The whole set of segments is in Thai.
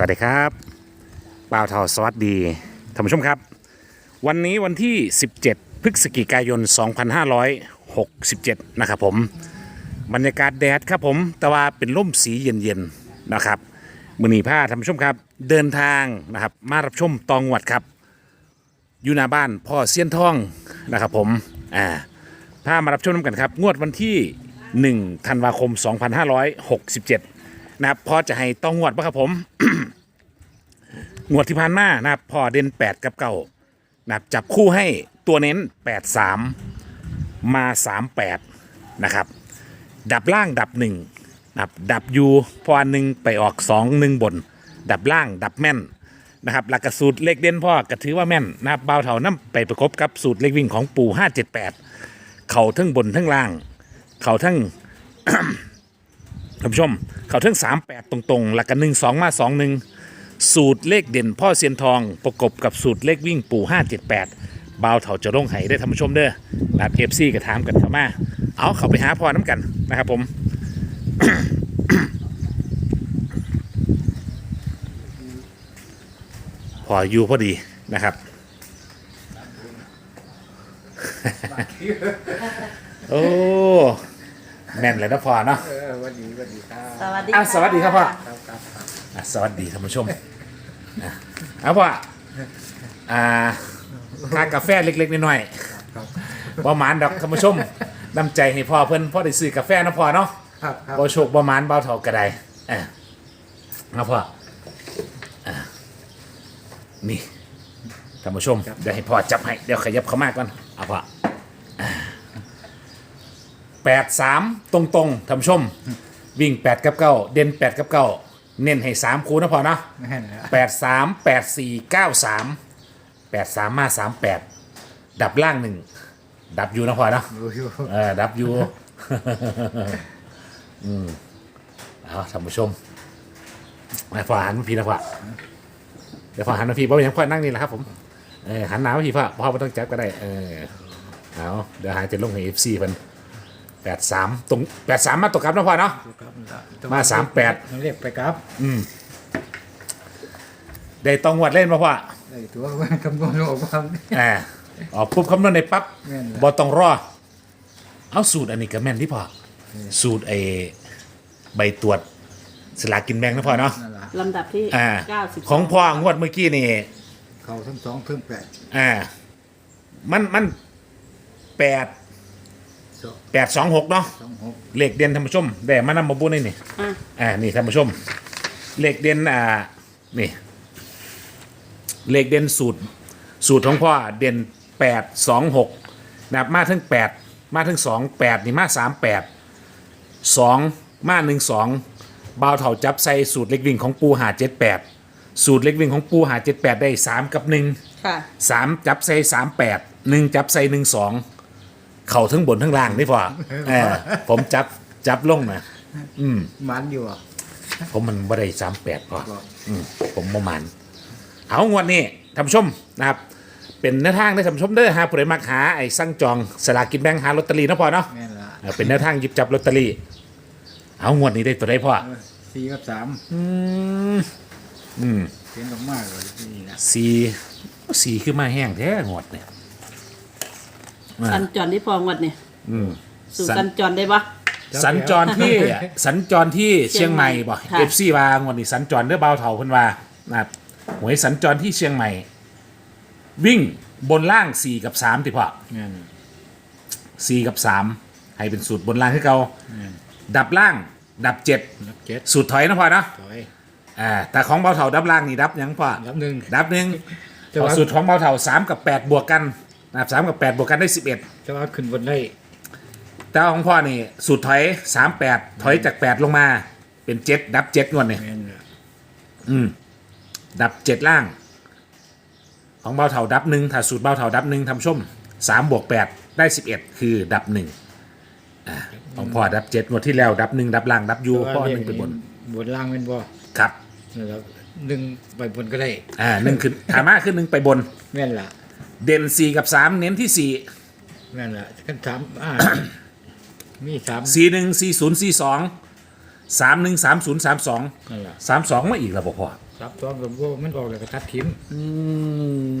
สวัสดีครับบ่าวเทาสวัสดีท่านผู้ชมครับ วันนี้วันที่ 17 พฤศจิกายน 2567 นะครับผมบรรยากาศแดดครับผมแต่ว่าเป็นร่มสีเย็นๆนะครับมือหนีผ้าท่านผู้ชมครับ เดินทางนะครับมารับชมตองวัดครับอยู่หน้าบ้านพ่อเซียนทองนะครับผมอ่าพามารับชมน้ำกันครับ งวดวันที่ 1 ธันวาคม 2567 นะครับพอจะให้ต้องงวดปะครับผม งวดที่ผ่านมานะครับพ่อเด่น8กับเก้านะครับจับคู่ให้ตัวเน้น8 3มมา38นะครับ ดับล่างดับ1นะครับดับยูพออันหนึ่งไปออก2 1บน ดับล่างดับแม่นนะครับหลักสูตรเลขเด่นพ่อก็ถือว่าแม่นนะครับเบาเท่าน้ำไปประกบกับสูตรเลขวิ่งของปู่578เข่าทั้งบนทั้งล่าง เข่าทั้ง ท่านผู้ชม เขาทั้ง38 ตรงๆ หลักกันหนึ่งสองมาสองหนึ่งสูตรเลขเด่นพ่อเซียนทองประกบกับสูตรเลขวิ่งปู่ 578 บาวเถาจะลงไห้ได้ท่านผู้ชมเด้อนะครับเอฟซีก็ถามกันเข้ามา เอาเขาไปหาพ่อน้ำกันนะครับผม พออยู่พอดีนะครับ โอ้ แม่นเลยนะพ่อเนาะเออวันดีวันดีครับสวัสดีอะสวัสดีครับพ่อครับครับครับอะสวัสดีท่านผู้ชมอะเอาพ่ออ่าค่ากาแฟเล็กๆน้อยครับๆบ่หมานดอกท่านผู้ชมน้ำใจให้พ่อเพิ่นพ่อได้ซื้อกาแฟนะพ่อเนาะครับครับบ่โชคบ่หมานเบาเท่ากระไดอะเอาพ่ออะนี่ท่านผู้ชมเดี๋ยวให้พ่อจับให้เดี๋ยวขยับเข้ามาก่อนเอาพ่อ แปดสามตรงๆท่านผู้ชม วิ่งแปดกับเก้าเด่นแปดกับเก้าเน้นให้สามคูนะพ่อเนาะแม่นแล้วแปดสามแปดสี่เก้าสามแปดสามมาสามแปดดับล่างหนึ่งดับอยู่นะพ่อเนาะรู้อยู่เออดับอยู่อืมเอาท่านผู้ชมมาพ่อหันมาพี่นะพ่อเดี๋ยวพ่อหันมาพี่เพราะยังพ่อนั่งนี่แหละครับผมเออหันหน้ามาพี่พ่อพ่อไม่ต้องจับก็ได้ เออเอาเดี๋ยวหายจะลงให้เอฟซีเพิ่น แปดสามตรงแปดสามมาตกกลับนะพ่อเนาะ ครับมาสามแปดมันเรียกไปครับได้ต้องวัดเล่นมาพ่อไอ้ตัวว่าคำนวณออกมาอ่าออกปุ๊บคำนวณในปั๊บแม่นแล้ว บอต้องรอ เอาสูตรอันนี้ก็แม่นที่พอสูตรไอใบตรวจสลากกินแบ่งนะพ่อเนาะ นั่นล่ะลำดับที่อ่า90ของพ่องวดเมื่อกี้นี่ เขาทั้งสองเพิ่มแปดอ่า มันมันแปดสอง แปดสองหกเนาะสองหกเลขเด่นท่านผู้ชมได้มานำมาบุญนี่นี่อะ อ่านี่ท่านผู้ชม เลขเด่นอ่านี่เลขเด่นสูตร สูตรของพ่อเด่นแปดสองหกนะครับมาทั้งแปดมาทั้งสองแปดนี่มาสามแปดสองมาหนึ่งสองบาวเถาจับใส่สูตรเล็กวิ่งของปูหาเจ็ดแปดสูตรเล็กวิ่งของปูหาเจ็ดแปดได้สามกับหนึ่งค่ะ สามจับใส่สามแปดหนึ่งจับใส่หนึ่งสอง เข่าทั้งบนทั้งล่างนี่พอเออผมจับจับลงนะอืมมันอยู่อะผมมันบ่ได้สามแปดพอก็อืมผมประมาณเอางวดนี้ท่านผู้ชมนะครับ เป็นแนวทางในท่านผู้ชมเด้อหาผู้ใดมักหาไอ้สั่งจองสลากกินแบ่งหาลอตเตอรี่เนาะพ่อเนาะแม่นละเออเป็นแนวทางหยิบจับลอตเตอรี่เอางวดนี้ได้ตัวใดพ่อเออสี่กับสามอืมอืมเขียนออกมากเลยนี่นะสี่สี่คือมาแห้งแท้งวดเนี่ยอ่า สัญจรที่พองวัดเนี่ยอืมสู่สัญสัญจรได้ปะ สัญจรที่ สัญจรที่เชียงใหม่บ่ค่ะ เอฟซีวางวันนี้สัญจรเด้อเบาเถาเพิ่นว่านะครับหวยสัญจรที่เชียงใหม่ วิ่งบนล่างสี่กับสามติพ่อแม่นสี่กับสามให้เป็นสูตรบนล่างให้เก่าแม่นดับล่าง ดับเจ็ดนับเจ็ดสูตรถอยนะพ่อเนาะถอยอ่าแต่ของเบาเถาดับล่างนี่ดับหยังพ่อ นับหนึ่ง ดับหนึ่งแต่ว่าเอาสูตรของเบาเถาสามกับแปดบวกกัน นะครับสามกับแปดบวกกันได้สิบเอ็ดจะว่าขึ้นบนได้แต่ของพ่อนี่สูตรถอยสามแปดถอยจากแปดลงมา เป็นเจ็ดดับเจ็ดงวดเนี่ยแม่นละอืม ดับเจ็ดล่าง ของเบาเถาดับหนึ่งถ้าสูตรเบาเถาดับหนึ่งทำชมสามบวกแปดได้สิบเอ็ดคือดับหนึ่งอ่าของพ่อดับเจ็ดงวดที่แล้วดับหนึ่งดับล่างดับยูพ่อหนึ่งไปบนบนล่างเป็นบ่ครับนะครับหนึ่งไปบนก็ได้ อ่าหนึ่งขึ้นถามาขึ้นหนึ่งไปบน แม่นละ เด่นสี่กับสามเน้นที่สี่แม่นละกันสามอ่า มีสามสี่หนึ่งสี่ศูนย์สี่สองสามหนึ่งสามศูนย์สามสองนั่นแหละสามสองมาอีกแล้วบ่พ่อซับซ้อนกับว่ามันออกแล้วก็ตัดทิ้งอื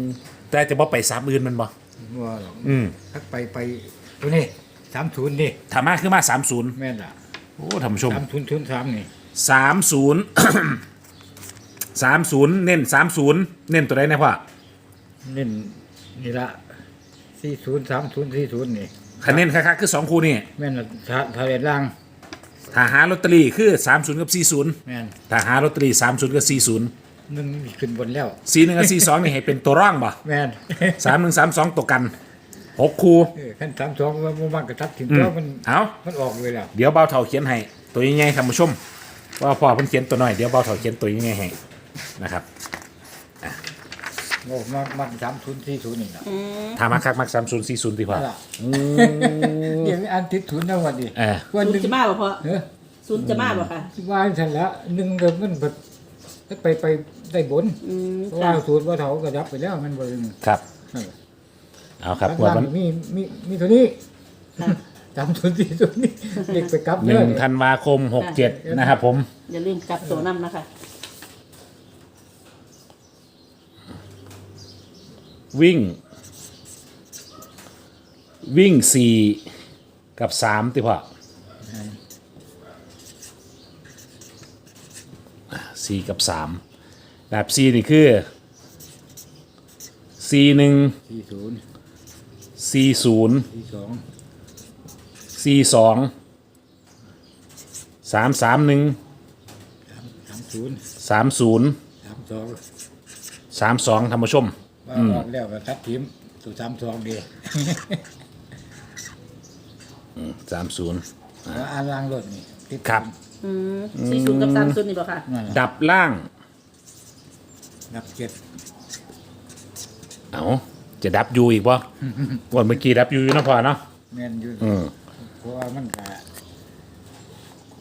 มแต่จะบ่ไปสามอื่นมันบ่ว่าหรอกอืมทักไปไปตัวนี้สามศูนย์นี่ถามมาคือมาสามศูนย์แม่นล่ะโอ้ท่านผู้ชมสามศูนย์ศูนย์สามนี่สามศูนย์ สามศูนย์เน้นสามศูนย์เน้นตัวใดนะพ่อเน้น นี่ละสี่ศูนย์สามศูนย์สี่ศูนย์นี่คะแนนคักๆคือสองคู่นี่แม่นล่ะทะทะเลล่างถ้าหาลอตเตอรี่คือสามศูนย์กับสี่ศูนย์แม่นถ้าหาลอตเตอรี่สามศูนย์กับสี่ศูนย์หนึ่งขึ้นบนแล้วสี่หนึ่งกับสี่สองนี่ให้เป็นตัวร่องบ่แม่นสามหนึ่งสามสองตัวกันหกคู่เออขั้นสามสองว่าบ่มากก็ตัดทิ้งอืมตัวมันเอามันออกเลยแล้วเดี๋ยวเบาเท่าเขียนให้ตัวยังไงท่านผู้ชมว่าพ่อเพิ่นเขียนตัวหน่อยเดี๋ยวเบาเท่าเขียนตัวยังไงให้นะครับ โอ้มากมากสามศูนย์สี่ศูนย์นี่ละถามมาคักมักสามศูนย์สี่ศูนย์ดีกว่านั่นล่ะเดี๋ยวอันติดศูนย์นะวันนี้เออวันศูหนนึ่งย์จะมาบ่พอเออศูนย์จะมาบ่ค่ะว่าฉันละหนึ่งเดิมมันแบบไปไปได้บนอืมเพราะว่าค่ะศูนย์ว่าเถาก็ยับไปแล้วมันบริครับนั่นแหละเอาครับข้างงวดล่างวันมีมีมีเท่านี้ค่ะจำศูนย์สี่ศูนย์นี่เด็กไปกลับหเลนึ่งยธันวาคมหกเจ็ดนะครับผม อย่าลืมกลับตัวน้ำนะคะ วิ่ง วิ่งสี่กับสามติพ่ออะสี่กับสามแบบสี่นี่คือสี่หนึ่งสี่ศูนย์สี่ศูนย์สี่สองสี่สองสามสามหนึ่งสามศูนย์สามศูนย์สามสองสามสองท่านผู้ชม ว่าออกแล้วก็ตัดทิมตัวสามสองดีสามศูนย์ว่าอ่านล่างรถนี่ติดครับ อืมสี่ศูนย์กับสามศูนย์นี่บ่ค่ะ นั่นแหละดับล่าง นับเจ็ดเอาจะดับอยูอีกบ่วันเมื่อกี้ดับอยูอยู่เนาะพอเนาะ แม่นอยู่อืม เพราะว่ามันก็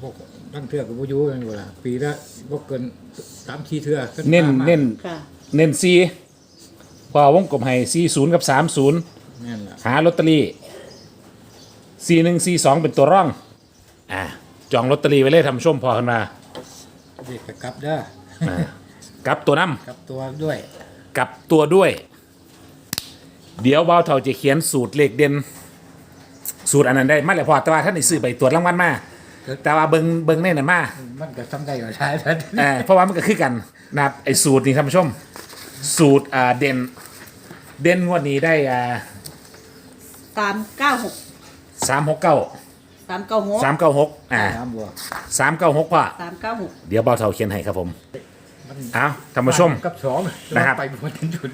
พวกตั้งเทือกกับบุยูกันอยู่ละปีละบ่เกินสามสี่เทือกขึ้เน้นมาเน้นค่ะ เน้นซี พอวงกลมให้ซีศูนย์กับสามศูนย์แม่นล่ะหาลอตเตอรี่ซีหนึ่งซีสองเป็นตัวร่อง อ่าจองลอตเตอรี่ไว้เลยทำชมพอขึ้นมาเด็กก็กลับเด้ออ่ากับตัวน้กลับตัวด้วยำกับตัวด้วย เดี๋ยวเบาเท่าจะเขียนสูตรเลขเด่นสูตรอันนั้นได้มาแล้วพอแต่ว่าท่านได้ซื้อไปตรวจรางวัลมา แต่ว่าเบิงเบิงแน่นอนมามันก็ทำได้ก็ใช้แล้วเอ่อเพราะว่ามันก็คือกันนะครับไอ้สูตรนี่ท่านผู้ชม สูตรอ่าเด่น เด่นงวดนี้ได้อ่าสามเก้าหกสามหกเก้าสามเก้าหกสามเก้าหกอ่าน้ำบัวสามเก้าหกพ่อสามเก้าหกเดี๋ยวเบาเท่าเขียนให้ครับผมมันเอาท่านผู้ชม กับสองนะครับ ไปบนถึงจุด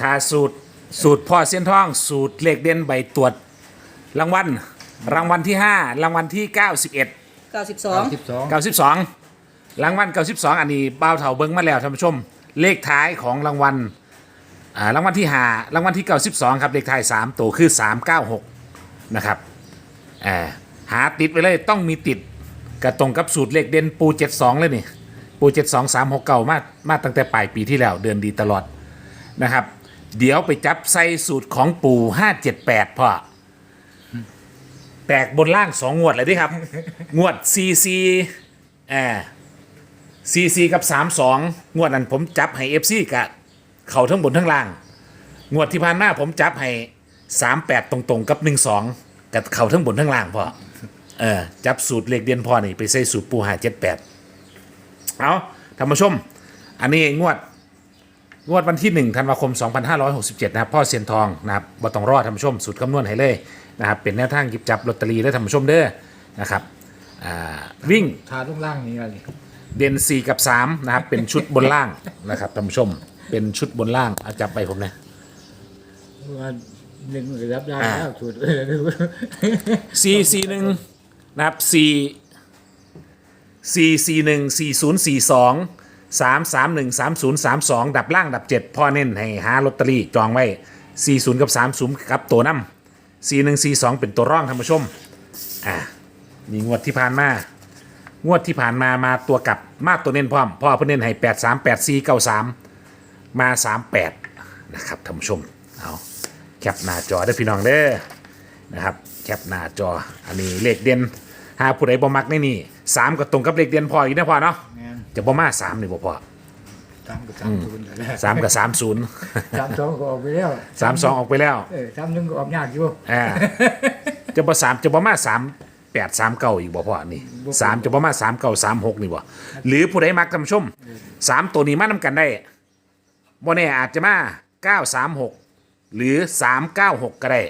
ถ้าสูตรสูตรพ่อเส้นท่อง สูตรเลขเด่นใบตรวจ รางวัลรางวัลที่ห้ารางวัลที่เก้าสิบเอ็ดเก้าสิบสองสิบสองเก้าสิบสองรางวัลเก้าสิบสองอันนี้เบาเท่าเบิ้งมาแล้วท่านผู้ชม เลขท้ายของรางวัลอ่ารางวัลที่หารางวัลที่เก้าสิบสองครับเลขท้ายสามตัวคือสามเก้าหกนะครับอ่าหาติดไปเลยต้องมีติดกระตรงกับสูตรเลขเด่นปูเจ็ดสองเลยนี่ปูเจ็ดสองสามหกเก้ามามาตั้งแต่ปลายปีที่แล้วเดือนดีตลอดนะครับ เดี๋ยวไปจับใส่สูตรของปูห้าเจ็ดแปดพ่อแตกบนล่างสองงวดเลยดิครับ งวดซีซีแอ ซีซีกับสามสองงวดนั้นผมจับให้เอฟซีกับเข่าทั้งบนทั้งล่าง งวดที่ผ่านมาผมจับให้สามแปดตรงๆ กับหนึ่งสองกับเข่าทั้งบนทั้งล่างพอเออจับสูตรเลขเดียนพอนี่ไปใส่สูตรปูหาเจ็ดแปดเอาท่านผู้ชม อันนี้งวดงวดวันที่ 1 ธันวาคม 2567 นะครับ พ่อเซียนทองนะครับบ่ต้องรอดท่านผู้ชมสูตรคำนวณให้เลยนะครับ เป็นแนวทางหยิบจับลอตเตอรี่และท่านผู้ชมเด้อนะครับวิ่งทาลงล่างนี่อะไร เด่น4กับ3นะครับ เป็นชุดบนล่างนะครับท่านผู้ชม เป็นชุดบนล่างเอาจับไปผมนะว่าหนึ่งก็รับได้อ่าแล้วสุด4 4 1นะครับ4 4 4 1 4 0 4 2 3 3 1 3 0 3 2ดับล่างดับ7พ่อเน้นให้หาลอตเตอรี่จองไว้40กับ30กับตัวน้ำ4 1 4 2เป็นตัวร่องท่านผู้ชมอ่านี่งวดที่ผ่านมา งวดที่ผ่านมามาตัวกลับมาตัวเน้นพร้อมพ่อเพิ่นเน้นให้แปดสามแปดสี่เก้าสามมาสามแปดนะครับท่านผู้ชมเอาแคปหน้าจอได้อพี่น้องเด้อนะครับแคปหน้าจออันนี้เลขเด่นหาผู้ใดบ่มักในนี่สามก็ตรงกับเลขเด่นพออีกนะพอเนาะแม่นจะบ่มาสามนี่บ่พอสามกับสามศูนย์แล้วสามกับสามศูนย์สามสองก็ออกไปแล้วสามสองออกไปแล้วเออสามหนึ่งก็ออกยากอยู่ อ่าจะบ่สามจะบ่มาสาม แปดสามเก้าอีกบ่พอนี่สามจะบ่มาสามเก้าสามหกนี่บ่หรือผู้ใดมักท่านผู้ชมสามตัวนี้มานํกันได้บ่แน่อาจจะมาเก้าสามหกหรือสามเก้าหกก็ได้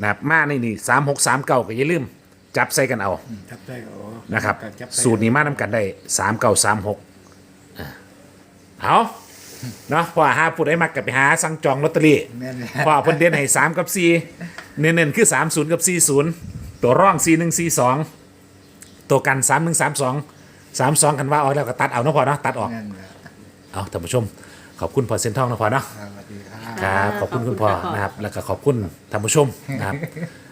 นะครับมาในนี่สามหกสามเก้าก็อย่าลืม จับใส่กันเอาอืมจับได้ก็ออกนะครับจับได้สูตรนี้มานํกันได้สามเก้าสามหกเอาเนาะพอหาผู้ใดมักก็ไปหาสั่งจองลอตเตอรี่แม่นแหละพอเพิ่นเด่นให้สามกับสี่เน้นๆคือสามศูนย์กับสี่ศูนย์ ตัวร่องสี่หนึ่งสี่สองตัวกันสามหนึ่งสามสองสามสองกันว่าเอาแล้วก็ตัดเอาเนาะพอเนาะตัดออกแม่นแหละเอาท่านผู้ชม ขอบคุณพอเซนทองนะพอเนาะ สวัสดีครับ ครับขอบคุณขอบคุณคุณพ่อค่ะนะครับ แล้วก็ขอบคุณท่านผู้ชมนะครับ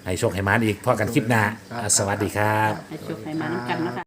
ให้โชคให้มานอีกพอกันคลิปหน้าอะสวัสดีครับ ให้โชคให้มาน้ำกันนะคะ